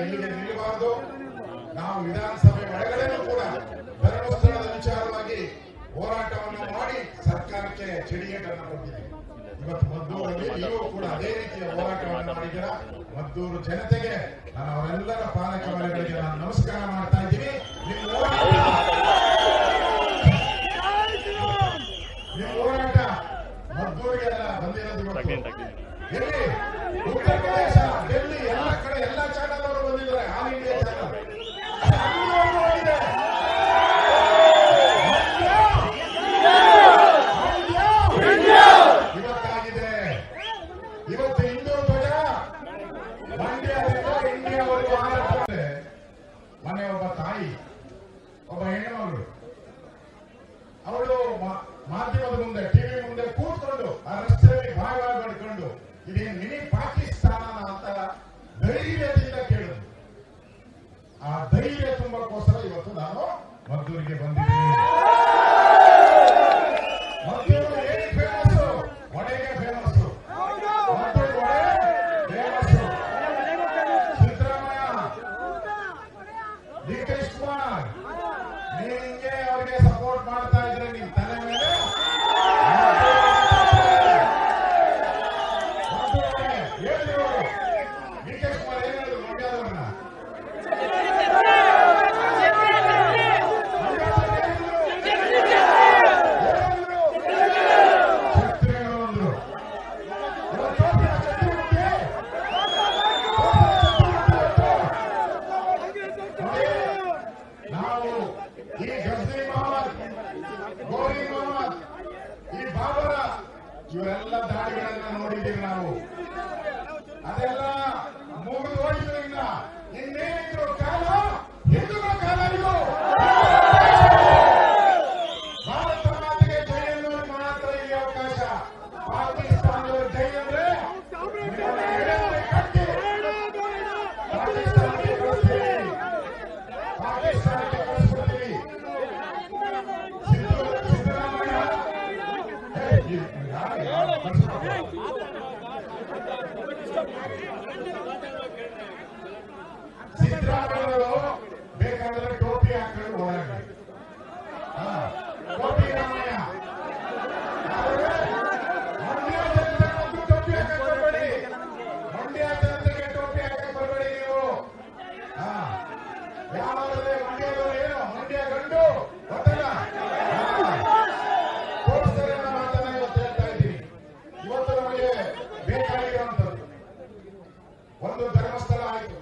ಇಲ್ಲಿಗೆ ನಿಲ್ಲಬಾರದು ನಾವು ವಿಧಾನಸಭೆ ಒಳಗಡೆನೂ ಕೂಡ ಧರ್ಮಸ್ಥಳದ ವಿಚಾರವಾಗಿ ಹೋರಾಟವನ್ನು ಮಾಡಿ ಸರ್ಕಾರಕ್ಕೆ ಚಡಿಯೇಟನ್ನು ಕೊಟ್ಟಿದ್ದೀವಿ ಇವತ್ತು ಮದ್ದೂರಲ್ಲಿ ನೀವು ಕೂಡ ಅದೇ ರೀತಿಯ ಹೋರಾಟವನ್ನು ಮಾಡಿದ್ದೀರಾ? ಮದ್ದೂರು ಜನತೆಗೆ ನಾನು ಅವರೆಲ್ಲರ ಪಾಲಕ ವಲಯಗಳಿಗೆ ನಾನು ನಮಸ್ಕಾರ ಮಾಡ್ತಾ ಇದ್ದೀನಿ. ನಿಮ್ಮ ನೀವು ಅವರಿಗೆ ಸಪೋರ್ಟ್ ಮಾಡ್ತಾ ಇದ್ರೆ ನಿಮ್ ತಲೆ ಮೇಲೆ ಧರ್ಮಸ್ಥಳ ಆಯ್ತು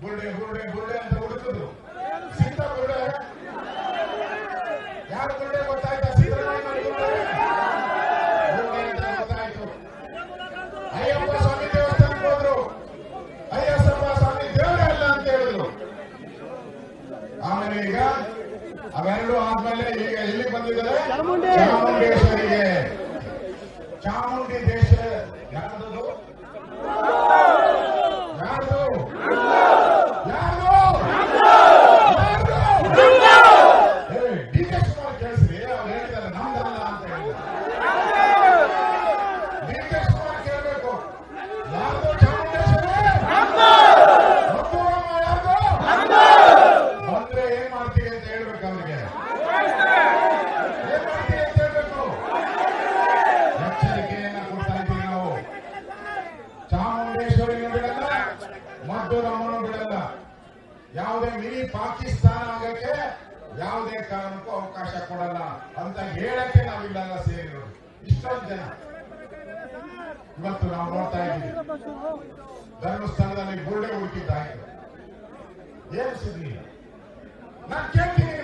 ಬುರುಡೆ ಬುರುಡೆ ಬುರುಡೆ ಅಂತ ಹುಡುಕಿದ್ರು. ಸಿಗ್ತಾ ಬುರುಡೆ ಯಾರು ಬುರುಡೆ ಗೊತ್ತಾಯ್ತಾ? ಗೊತ್ತಾಯ್ತು. ಸ್ವಾಮಿ ದೇವಸ್ಥಾನಕ್ಕೆ ಹೋದ್ರು. ಸ್ವಾಮಿ ದೇವರೇ ಅಲ್ಲ ಅಂತ ಹೇಳಿದ್ರು. ಆಮೇಲೆ ಈಗ ಅವೆರಡು ಆದ್ಮೇಲೆ ಈಗ ಎಲ್ಲಿ ಬಂದಿದ್ದಾರೆ? ಚಾಮುಂಡೇಶ್ವರಿಗೆ. ಚಾಮುಂಡಿ ದೇಶ ಅಬ್ದುಲ್ ರಹಮಾನ್ ಬಿಡಲ್ಲ. ಯಾವುದೇ ಮಿನಿ ಪಾಕಿಸ್ತಾನ ಆಗಕ್ಕೆ ಯಾವುದೇ ಕಾರಣಕ್ಕೂ ಅವಕಾಶ ಕೊಡಲ್ಲ ಅಂತ ಹೇಳಕ್ಕೆ ನಾವಿಲ್ಲ ಸೇರಿರೋದು. ಇಷ್ಟೊಂದು ಜನ. ಇವತ್ತು ನಾವು ನೋಡ್ತಾ ಇದ್ದೀವಿ. ಧರ್ಮಸ್ಥಾನದಲ್ಲಿ ಗುರುಡೆ ಹುಡುಕಿದ್ದಾಯಿತು ಏನ್ ಸಿಗ್ಲಿಲ್ಲ. ನಾನು ಕೇಳ್ತೀನಿ.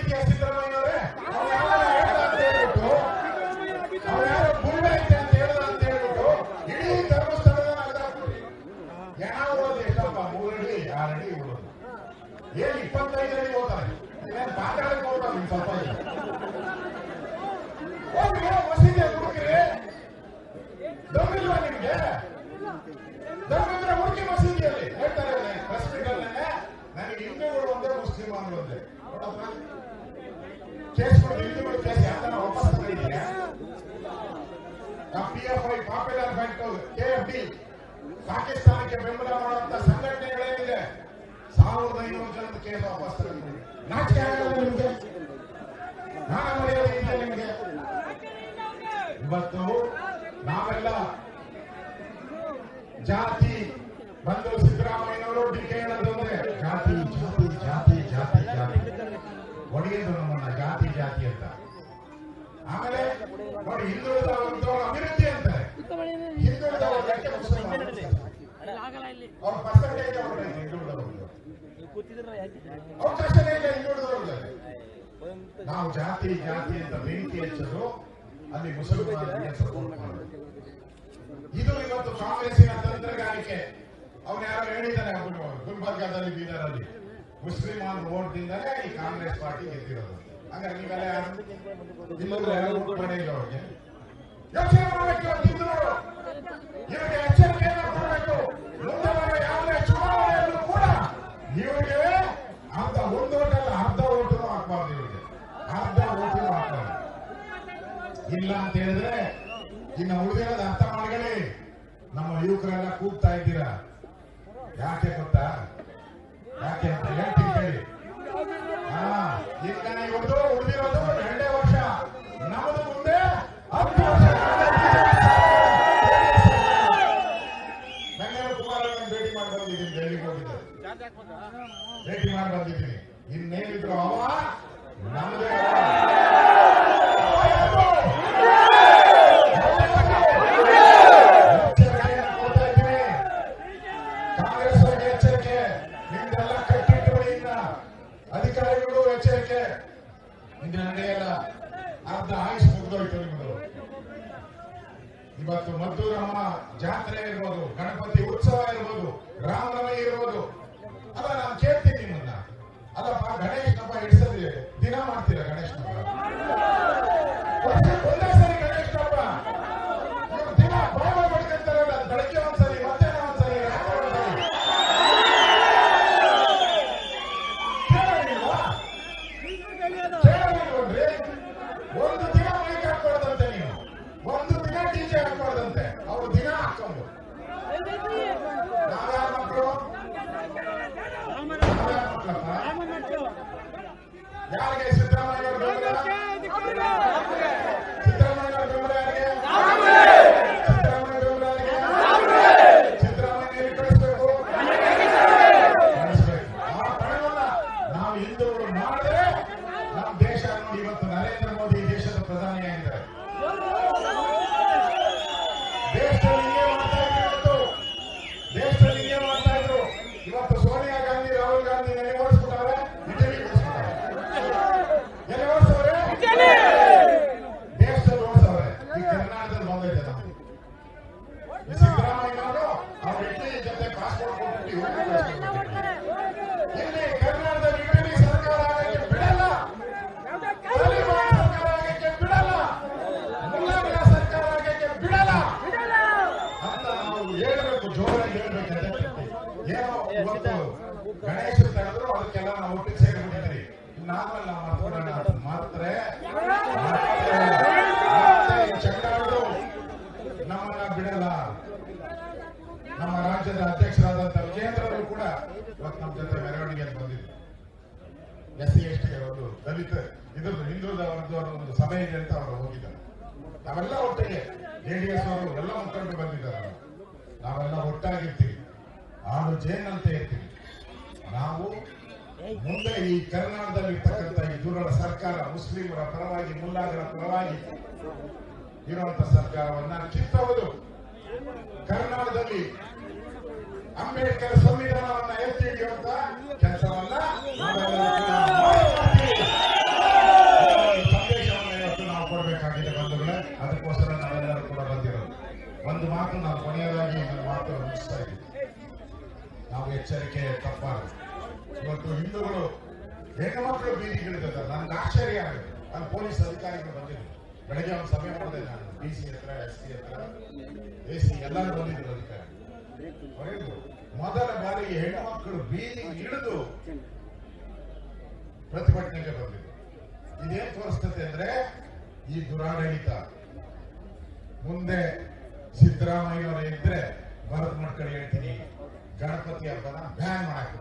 porque assim trabalhar P F I popular front K F ಪಾಕಿಸ್ತಾನಕ್ಕೆ ಬೆಂಬಲ ಮಾಡುವಂತ ಸಂಘಟನೆಗಳೇನಿದೆ ಸಾವಿರದ ಐನೂರು ಜನದ ಕೇಸ್ ವಾಪಸ್ ನಾಚಿಕೆ ಆಗಲ್ಲ ನಿಮ್ಗೆ. ಮಾನ ಮರ್ಯಾದೆ ನಿಮ್ಗೆ. ಇವತ್ತು ನಾವೆಲ್ಲ ಜಾತಿ ಬಂದು ಸಿದ್ದರಾಮಯ್ಯನವರು ಡಿಕೆ ಹೇಳೋದಂದ್ರೆ ಜಾತಿ ಜಾತಿ ಜಾತಿ ಜಾತಿ ಜಾತಿ. ಒಡೆಯದು ನಮ್ಮನ್ನ ಜಾತಿ ಜಾತಿ ಅಂತ. ಆಮೇಲೆ ನೋಡಿ ಹಿಂದುಳಿದ ಅಭಿವೃದ್ಧಿ ನಾವು ಜಾತಿ ಜಾತಿ ಅಂತ ಬೆಂಕಿ ಹಚ್ಚೋದು ಅಲ್ಲಿ ಮುಸಲ್ಮಾನರಿಗೆ ಸಪೋರ್ಟ್ ಇದು ಇವತ್ತು ಕಾಂಗ್ರೆಸ್ಸಿನ ತಂತ್ರಗಾರಿಕೆ ಅವನು ಯಾರು ಹೇಳಿದ್ದಾನೆ ಅವನು ಗುಲ್ಬರ್ಗಾದಲ್ಲಿ ಬೀದರಲ್ಲಿ ಮುಸ್ಲಿಮಾನ್ ಓಟ್ದಿಂದಲೇ ಈ ಕಾಂಗ್ರೆಸ್ ಪಾರ್ಟಿ ಗೆದ್ದಿರೋದು ಹಂಗಾಗಿ ನೀವೆಲ್ಲ ಯಾರು ಮಾಡಿಲ್ಲ ಅವ್ರಿಗೆ ಯೋಚನೆ ಮಾಡಬೇಕು ಹಿಂದೂರು ಇವರಿಗೆ ಚುನಾವಣೆಯಲ್ಲೂ ಕೂಡ ಇವರಿಗೆ ಅರ್ಧ ಒಂದು ಓಟಲ್ಲ ಅರ್ಧ ಓಟು ಹಾಕ್ಬಾರ್ದು ಇವರಿಗೆ ಅರ್ಧ ಇಲ್ಲ ಅಂತ ಹೇಳಿದ್ರೆ ಇನ್ನು ಉಳಿದಿರೋದು ಅರ್ಥ ಮಾಡ್ಕೊಳ್ಳಿ ನಮ್ಮ ಯುವಕರೆಲ್ಲ ಕೂಗ್ತಾ ಇದ್ದೀರಾ ಯಾಕೆ ಗೊತ್ತಾ ಯಾಕೆ ಅಂತ ಹೇಳ್ತೀನಿ ಕೇಳಿ ಹಾ ಈಗ ಇವತ್ತು ಉಳಿದಿರೋದು Bravo. ಆ ಪಣವನ್ನ ನಾವು ಹಿಂದೂಗಳು ಮಾಡಿದ್ರೆ ನಮ್ಮ ದೇಶ ಇವತ್ತು ನರೇಂದ್ರ ಮೋದಿ ದೇಶದ ದೇಶದಲ್ಲಿ ಹಿಂಗೆ ಮಾಡ್ತಾ ಇದ್ರು ಇವತ್ತು. ದೇಶದಲ್ಲಿ ಹಿಂಗೆ ಮಾಡ್ತಾ ಇದ್ರು. ಇವತ್ತು ಸೋನಿಯಾ ಗಾಂಧಿ ರಾಹುಲ್ ಗಾಂಧಿ ಎಲ್ಲಿ ಓಡಿಸ್ಬಿಟ್ಟವ್ರೆ ಇಟಲಿ ಓಡಿಸ್ಬಿಟ್ಟವ್ರೆ ಎಲ್ಲಿ ಓಡಿಸವ್ರೆ ದೇಶದಲ್ಲಿ ಓಡಿಸವ್ರೆ ಈ ಕರ್ನಾಟಕದಲ್ಲಿ ಬಂದೈತೆ ನಮ್ಗೆ ಈ ಸಿದ್ದರಾಮಯ್ಯನವರು ಅವ್ರ ಇಟಲಿ ಜೊತೆ ಪಾಸ್ಪೋರ್ಟ್ ಕೊಟ್ಬಿಟ್ಟು ಇವ್ರಿಗೆ ಕಳಿಸ್ಬಿಟ್ರು. ಇಲ್ಲಿ ಕರ್ನಾಟಕದಲ್ಲಿ ಇಟಲಿ ಸರ್ಕಾರ ಆಗಕ್ಕೆ ಬಿಡಲ್ಲ ತಾಲಿಬಾನ್ ಸರ್ಕಾರ ಆಗಕ್ಕೆ ಬಿಡಲ್ಲ ಮುಲ್ಲಾಗಳ ಸರ್ಕಾರ ಆಗಕ್ಕೆ ಬಿಡಲ್ಲ ಅಂತ ನಾವು ಹೇಳ್ಬೇಕು ಜೋರಾಗಿ ಹೇಳ್ಬೇಕಂತೆ ಏನೋ ಇವತ್ತು ಗಣೇಶ ತೆಗೆದ್ರು ಅದಕ್ಕೆಲ್ಲ ನಾವು ಒಟ್ಟಿಗೆ ಸೇರಿಬಿಟ್ಟಿದ್ರಿ ನಾವೆಲ್ಲ ನಾವು ಮಾಡ್ಕೊಳ್ಳೋಣ ಅಂತ ಮಾಡ್ತಾರೆ ಚಂಡಾಡು ನಮ್ಮನ್ನ ಬಿಡಲ್ಲ ನಮ್ಮ ರಾಜ್ಯದ ಅಧ್ಯಕ್ಷರಾದಂತ ವಿಜೇಂದ್ರರು ಕೂಡ ಇವತ್ತು ನಮ್ಮ ಜೊತೆ ಮೆರವಣಿಗೆಯಲ್ಲಿ ಬಂದಿದ್ರು ಎಸ್ ಸಿ ಎಸ್ ಟಿ ದಲಿತ ಇದ್ರದ್ದು ಹಿಂದುಳಿದ ಒಂದು ಸಭೆ ಇದೆ ಅಂತ ಅವರು ಹೋಗಿದ್ದಾರೆ. ನಾವೆಲ್ಲ ಒಟ್ಟಿಗೆ ಜೆಡಿಎಸ್ ಅವರು ಎಲ್ಲ ಮುಖಂಡರು ಬಂದಿದ್ದಾರೆ. ನಾವೆಲ್ಲ ಒಟ್ಟಾಗಿರ್ತೀವಿ. ಆಳು ಅಂತ ಇರ್ತೀವಿ ನಾವು ಮುಂದೆ ಈ ಕರ್ನಾಟಕದಲ್ಲಿ ಇರ್ತಕ್ಕಂಥ ಈ ದುರಳ ಸರ್ಕಾರ, ಮುಸ್ಲಿಮರ ಪರವಾಗಿ ಮುಲ್ಲಾಗರ ಪರವಾಗಿ ಇರುವಂತ ಸರ್ಕಾರವನ್ನ ಕಿತ್ತಬಹುದು ಕರ್ನಾಟಕದಲ್ಲಿ ಅಂಬೇಡ್ಕರ್ ಸಂವಿಧಾನವನ್ನ ಎತ್ತಿ ಹಿಡಿಯುವಂತ ಕೆಲಸವನ್ನ ನಾವೆಲ್ಲರೂ ಕೂಡ ಮಾಡ್ತೀವಿ. ಈ ಸಂದೇಶವನ್ನ ಇವತ್ತು ನಾವು ಕೊಡಬೇಕಾಗಿದೆ ಬಂಧುಗಳೇ ಅದಕ್ಕೋಸ್ಕರ ನಾವೆಲ್ಲರೂ ಕೂಡ ಬಂದಿರೋದು ಒಂದು ಮಾತು ನಾವು ಕೊನೆಯದಾಗಿ ಇದ್ದೀವಿ ನಾವು ಎಚ್ಚರಿಕೆ ತಪ್ಪಾಗುತ್ತೆ ಇವತ್ತು ಹಿಂದೂಗಳು ಹೆಣ್ಣುಮಕ್ಕಳು ಬೀದಿಗಿಳಿದ್ದಾರೆ ನನ್ಗೆ ಆಶ್ಚರ್ಯ ಆಗುತ್ತೆ ನಾನು ಪೊಲೀಸ್ ಅಧಿಕಾರಿಗಳು ಬಂದಿದ್ದೆ ಬೆಳಗ್ಗೆ ಒಂದು ಸಭೆ ಮಾಡಿದೆ ನಾನು, ಡಿ ಸಿ ಹತ್ರ, ಎಸ್ ಪಿ ಹತ್ರ. ಎ ಸಿ ಎಲ್ಲರೂ ಬಂದಿದ್ರು ಅಧಿಕಾರಿ. ಮೊದಲ ಬಾರಿ ಹೆಣ್ಣುಮಕ್ಕಳು ಬೀದಿ ಇಳಿದು ಪ್ರತಿಭಟನೆಗೆ ಬಂದಿದೆ ಇದೇನ್ ತೋರಿಸ್ತದೆ ಅಂದ್ರೆ, ಈ ದುರಾಡಳಿತ. ಮುಂದೆ ಸಿದ್ದರಾಮಯ್ಯವರೇ ಇದ್ರೆ ಬರೆದು ಮಾಡ್ಕೊಂಡು ಹೇಳ್ತೀನಿ ಗಣಪತಿ ಹಬ್ಬನ ಬ್ಯಾನ್ ಮಾಡಕ್